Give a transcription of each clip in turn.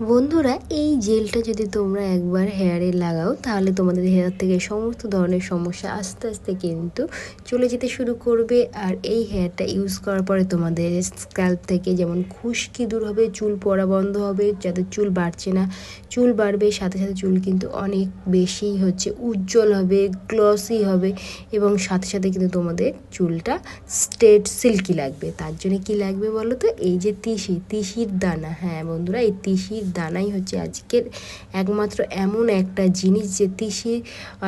বন্ধুরা, এই জেলটা যদি তোমরা একবার হেয়ারে লাগাও, তাহলে তোমাদের হেয়ার থেকে সমস্ত ধরনের সমস্যা আস্তে আস্তে কিন্তু চলে যেতে শুরু করবে। আর এই হেয়ারটা ইউজ করার পরে তোমাদের স্ক্যাল্প থেকে যেমন খুশকি দূর হবে, চুল পড়া বন্ধ হবে যাদের চুল বাড়ছে না। চুল বাড়বে, সাথে সাথে চুল কিন্তু অনেক বেশি হচ্ছে উজ্জ্বল হবে গ্লসি হবে এবং সাথে সাথে কিন্তু তোমাদের চুলটা স্ট্রেট সিল্কি লাগবে। তার জন্য কি লাগবে বলো তো? এই যে তিসি, তিসির দানা। হ্যাঁ বন্ধুরা, এই তিসির দানাই হচ্ছে আজকের একমাত্র এমন একটা জিনিস যে তিসি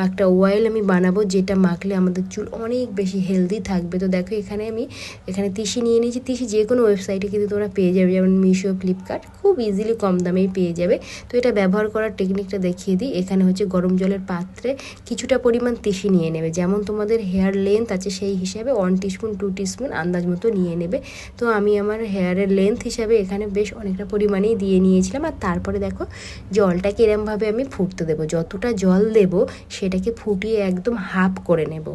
একটা অয়েল আমি বানাবো যেটা মাখলে আমাদের চুল অনেক বেশি হেলদি থাকবে। তো দেখো এখানে আমি এখানে তিসি নিয়ে নিয়েছি। তিসি যে কোনো ওয়েবসাইটে কিন্তু তোমরা পেয়ে যাবে। যেমন মিশো, ফ্লিপকার্ট খুব ইজিলি কম দামেই পেয়ে যাবে। তো এটা ব্যবহার করার টেকনিকটা দেখিয়ে দিই। এখানে হচ্ছে গরম জলের পাত্রে কিছুটা পরিমাণ তিসি নিয়ে নেবে। যেমন তোমাদের হেয়ার লেন্থ আছে সেই হিসাবে ওয়ান টিস্পুন টু টিস্পুন আন্দাজ মতো নিয়ে নেবে। তো আমি আমার হেয়ারের লেন্থ হিসাবে এখানে বেশ অনেকটা পরিমাণেই দিয়ে নিয়েছিলাম। আর তারপরে দেখো জলটাকে এরমভাবে আমি ফুটতে দেবো, যতটা জল দেব সেটাকে ফুটিয়ে একদম হাফ করে নেব।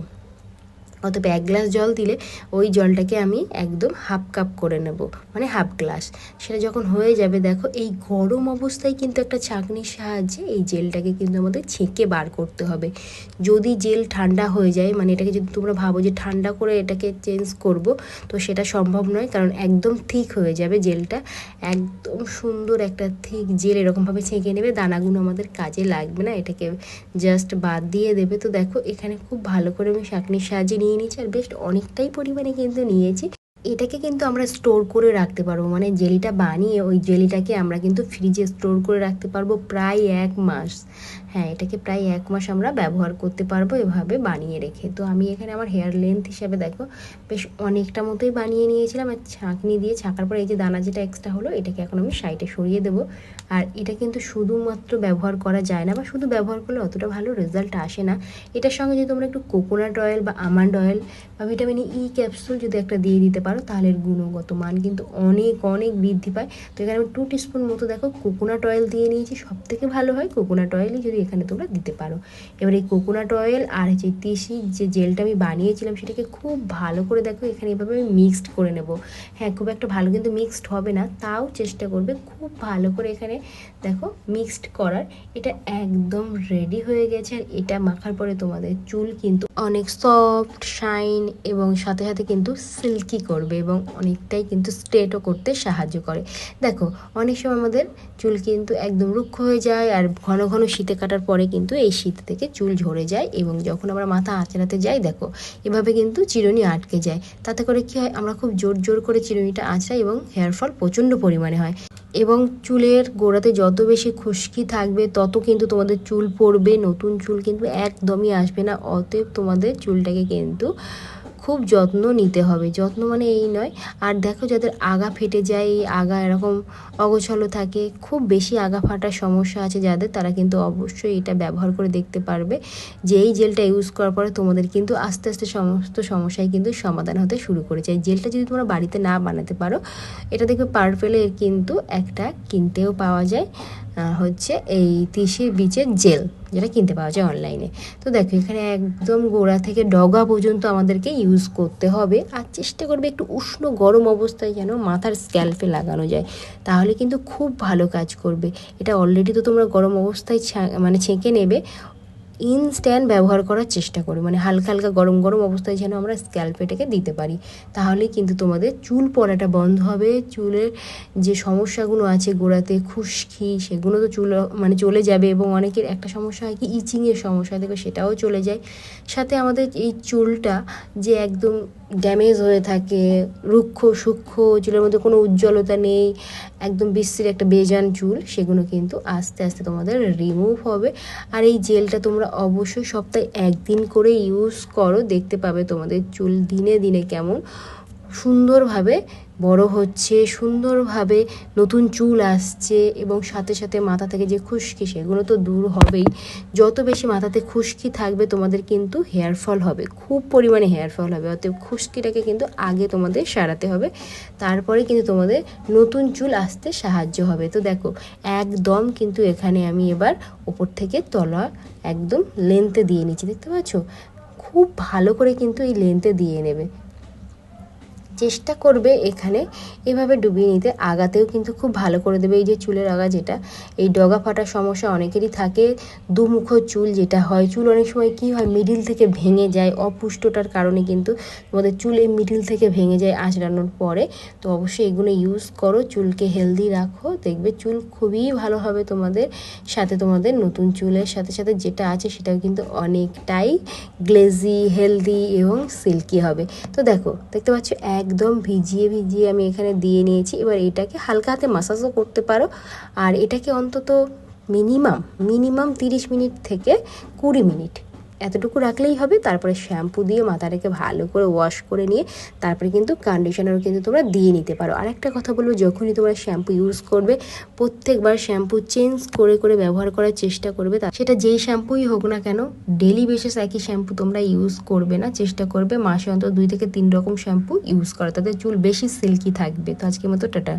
অতএব এক গ্লাস জল দিলে ওই জলটাকে আমি একদম হাফ কাপ করে নেব মানে হাফ গ্লাস। সেটা যখন হয়ে যাবে, দেখো এই গরম অবস্থায় কিন্তু একটা ছাঁকনির সাহায্যে এই জেলটাকে কিন্তু আমাদের ছেঁকে বার করতে হবে। যদি জেল ঠান্ডা হয়ে যায় মানে এটাকে যদি তোমরা ভাবো যে ঠান্ডা করে এটাকে চেঞ্জ করব, তো সেটা সম্ভব নয়, কারণ একদম ঠিক হয়ে যাবে জেলটা। একদম সুন্দর একটা ঠিক জেল এরকমভাবে ছেঁকে নেবে, দানাগুলো আমাদের কাজে লাগবে না, এটাকে জাস্ট বাদ দিয়ে দেবে। তো দেখো এখানে খুব ভালো করে আমি ছাঁকনির সাহায্যে নিয়ে নিয়েছি আর বেস্ট অনেকটাই পরিমাণে কিন্তু নিয়েছি। এটাকে কিন্তু আমরা স্টোর করে রাখতে পারব। মানে জেলিটা বানিয়ে ওই জেলিটাকে আমরা কিন্তু ফ্রিজে স্টোর করে রাখতে পারব প্রায় এক মাস। হ্যাঁ এটাকে প্রায় এক মাস আমরা ব্যবহার করতে পারব এভাবে বানিয়ে রেখে। তো আমি এখানে আমার হেয়ার লেন্থ হিসাবে দেখো, বেশ অনেকটা মতোই বানিয়ে নিয়েছিলাম আর ছাঁকনি দিয়ে ছাঁকার পর এই যে দানা যেটা এক্সট্রা হলো, এটাকে এখন আমি সাইডে সরিয়ে দেবো। আর এটা কিন্তু শুধুমাত্র ব্যবহার করা যায় না বা শুধু ব্যবহার করলে অতটা ভালো রেজাল্ট আসে না। এটার সঙ্গে যদি তোমরা একটু কোকোনাট অয়েল বা আমান্ড অয়েল বা ভিটামিন ই ক্যাপসুল যদি একটা দিয়ে দিতে পারো তাহলে এর গুণগত মান কিন্তু অনেক অনেক বৃদ্ধি পায়। তো এখানে আমি টু টিস্পুন মতো দেখো কোকোনাট অয়েল দিয়ে নিয়েছি। সব থেকে ভালো হয় কোকোনাট অয়েলই যদি এখানে তোমরা দিতে পারো। এবার এই কোকোনাট অয়েল আর যে তিসি যে জেলটা আমি বানিয়েছিলাম সেটাকে খুব ভালো করে দেখো এখানে এভাবে আমি মিক্সড করে নেব। হ্যাঁ খুব একটা ভালো কিন্তু মিক্সড হবে না, তাও চেষ্টা করবে খুব ভালো করে এখানে দেখো মিক্সড করার। এটা একদম রেডি হয়ে গেছে আর এটা মাখার পরে তোমাদের চুল কিন্তু অনেক সফট শাইন এবং সাথে সাথে কিন্তু সিল্কি করবে। এবং অনেকটাই কিন্তু স্ট্রেটও করতে সাহায্য করে। দেখো, অনেক সময় আমাদের চুল কিন্তু একদম রুক্ষ হয়ে যায় আর ঘন ঘন শীতে কাটার পরে কিন্তু এই শীত থেকে চুল ঝরে যায় এবং যখন আমরা মাথা আঁচড়াতে যাই, দেখো, এভাবে কিন্তু চিরুনি আটকে যায়। তাতে করে কি হয়, আমরা খুব জোর জোর করে চিরুনিটা আঁচড়াই এবং হেয়ার ফল প্রচণ্ড পরিমাণে হয়। এবং চুলের গোড়াতে যত বেশি খুশকি থাকবে, তত কিন্তু তোমাদের চুল পড়বে, নতুন চুল কিন্তু একদমই আসবে না। অতএব তোমাদের চুলটাকে কিন্তু খুব যত্ন নিতে হবে। যত্ন মানে এই নয়। আর দেখো যাদের আগা ফেটে যায় এই আগা এরকম অগোছলো থাকে, খুব বেশি আগা ফাটার সমস্যা আছে যাদের, তারা কিন্তু অবশ্যই এটা ব্যবহার করে দেখতে পারবে যে এই জেলটা ইউজ করার পরে তোমাদের কিন্তু আস্তে আস্তে সমস্ত সমস্যায় কিন্তু সমাধান হতে শুরু করেছে। এই জেলটা যদি তোমরা বাড়িতে না বানাতে পারো, এটা দেখবে পার্পেলের কিন্তু একটা কিনতেও পাওয়া যায়। হচ্ছে এই তিসির বীজের জেল, যেটা কিনতে পাওয়া যায় অনলাইনে। তো দেখো, এখানে একদম গোড়া থেকে ডগা পর্যন্ত আমাদেরকে ইউজ করতে হবে। আর চেষ্টা করবে একটু উষ্ণ গরম অবস্থায় যেন মাথার স্ক্যাল্পে লাগানো যায়। তাহলে কিন্তু খুব ভালো কাজ করবে। এটা অলরেডি তো তোমরা গরম অবস্থায় মানে ছেঁকে নেবে। ইনস্ট্যান্ট ব্যবহার করার চেষ্টা করি। মানে হালকা হালকা গরম গরম অবস্থায় যেন আমরা স্ক্যাল্পেটাকে দিতে পারি। তাহলে কিন্তু তোমাদের চুল পড়াটা বন্ধ হবে। চুলের যে সমস্যাগুলো আছে গোড়াতে, খুশকি, সেগুলো তো চুল মানে চলে যাবে এবং অনেকের একটা সমস্যা হয় কি ইচিংয়ের সমস্যা দেখো সেটাও চলে যায়। সাথে আমাদের এই চুলটা যে একদম ড্যামেজ হয়ে থাকে, রুক্ষ সূক্ষ্ম চুলের মধ্যে কোনো উজ্জ্বলতা নেই, একদম বিশ্রী একটা বেজান চুল, সেগুলো কিন্তু আস্তে আস্তে তোমাদের রিমুভ হবে। আর এই জেলটা তোমরা অবশ্যই সপ্তাহে একদিন করে ইউজ করো, দেখতে পাবে তোমাদের চুল দিনে দিনে কেমন সুন্দরভাবে বড় হচ্ছে, সুন্দরভাবে নতুন চুল আসছে এবং সাথে সাথে মাথা থেকে যে খুশকি, সেগুলো তো দূর হবেই। যত বেশি মাথাতে খুশকি থাকবে, তোমাদের কিন্তু হেয়ার ফল হবে। খুব পরিমাণে হেয়ার ফল হবে। অতএব খুশকিটাকে কিন্তু আগে তোমাদের সারাতে হবে। তারপরে কিন্তু তোমাদের নতুন চুল আসতে সাহায্য হবে। তো দেখো, একদম কিন্তু এখানে আমি এবার ওপর থেকে তলা একদম লেন্থে দিয়ে নিচ্ছি। দেখতে পাচ্ছ? খুব ভালো করে কিন্তু এই লেন্থে দিয়ে নেবে। চেষ্টা করবে এখানে। এভাবে ডুবিয়ে নিতে আগাতেও কিন্তু খুব ভালো করে দেবে। এই যে চুলের আগা যেটা, এই ডগা ফাটার সমস্যা অনেকেরই থাকে। দুমুখ চুল যেটা হয়, চুল অনেক সময় কি হয় মিডিল থেকে ভেঙে যায়। অপুষ্টটার কারণে কিন্তু তোমাদের চুল এই মিডিল থেকে ভেঙে যায় আঁচড়ানোর পরে। তো অবশ্যই এগুলো ইউজ করো, চুলকে হেলদি রাখো। দেখবে চুল খুবই ভালো হবে তোমাদের সাথে তোমাদের নতুন চুলের সাথে সাথে যেটা আছে সেটাও কিন্তু অনেকটাই গ্লেজি হেলদি এবং সিল্কি হবে। তো দেখো, দেখতে পাচ্ছ একদম ভিজিয়ে ভিজিয়ে আমি এখানে দিয়ে নিয়েছি। এবার এটাকে হালকা হাতে মাসাজও করতে পারো। আর এটাকে অন্তত মিনিমাম মিনিমাম তিরিশ মিনিট থেকে কুড়ি মিনিট এতটুকু রাখলেই হবে। তারপরে শ্যাম্পু দিয়ে মাথাটাকে ভালো করে ওয়াশ করে নিয়ে তারপরে কিন্তু কন্ডিশনারও কিন্তু তোমরা দিয়ে নিতে পারো। আর একটা কথা বলব, যখনই তোমরা শ্যাম্পু ইউজ করবে, প্রত্যেকবার শ্যাম্পু চেঞ্জ করে করে ব্যবহার করার চেষ্টা করবে সেটা যেই শ্যাম্পুই হোক না কেন ডেলি বেসিস একই শ্যাম্পু তোমরা ইউজ করবে না, চেষ্টা করবে মাসে অন্তত দুই থেকে তিন রকম শ্যাম্পু ইউজ করা তাদের চুল বেশি সিল্কি থাকবে। তো আজকের মতো, টাটা।